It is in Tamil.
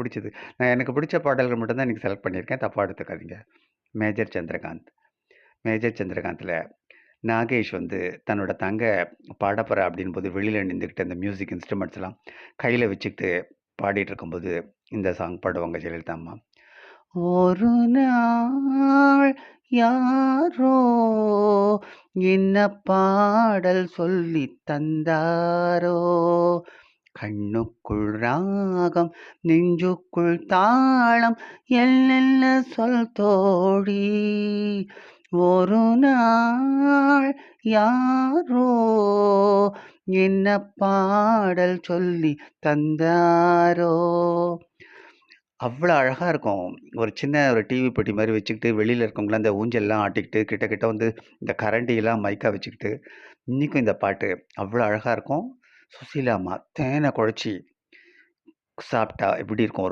பிடிச்சது. நான் எனக்கு பிடிச்ச பாடல்கள் மட்டும்தான் தான் செலக்ட் பண்ணியிருக்கேன். தப்பா எடுத்துக்காதீங்க. மேஜர் சந்திரகாந்த். மேஜர் சந்திரகாந்தில் நாகேஷ் வந்து தன்னோட தங்க பாடப்போகிற போறா அப்படின்போது வெளியில் நின்றுக்கிட்டு அந்த மியூசிக் இன்ஸ்ட்ருமெண்ட்ஸ்லாம் கையில் வச்சுக்கிட்டு பாடிட்டு இருக்கும்போது, இந்த சாங் பாடுவாங்க ஜெயலலிதா அம்மா. ஒரு நாள் யாரோ என்ன பாடல் சொல்லி தந்தாரோ கண்ணுக்குள் ராகம் நெஞ்சுக்குள் தாளம் எல்லெல்ல சொல் தோழி ஒரு நாள் யாரோ என்ன பாடல் சொல்லி தந்தாரோ அவ்வளோ அழகாக இருக்கும். ஒரு சின்ன ஒரு டிவி பெட்டி மாதிரி வச்சுக்கிட்டு வெளியில் இருக்கவங்களாம் அந்த ஊஞ்சல்லாம் ஆட்டிக்கிட்டு கிட்ட கிட்ட வந்து இந்த கரண்டியெல்லாம் மைக்கா வச்சுக்கிட்டு, இன்றைக்கும் இந்த பாட்டு அவ்வளோ அழகாக இருக்கும். சுசீலா அம்மா தேனை குழச்சி சாப்பிட்டா எப்படி இருக்கும்?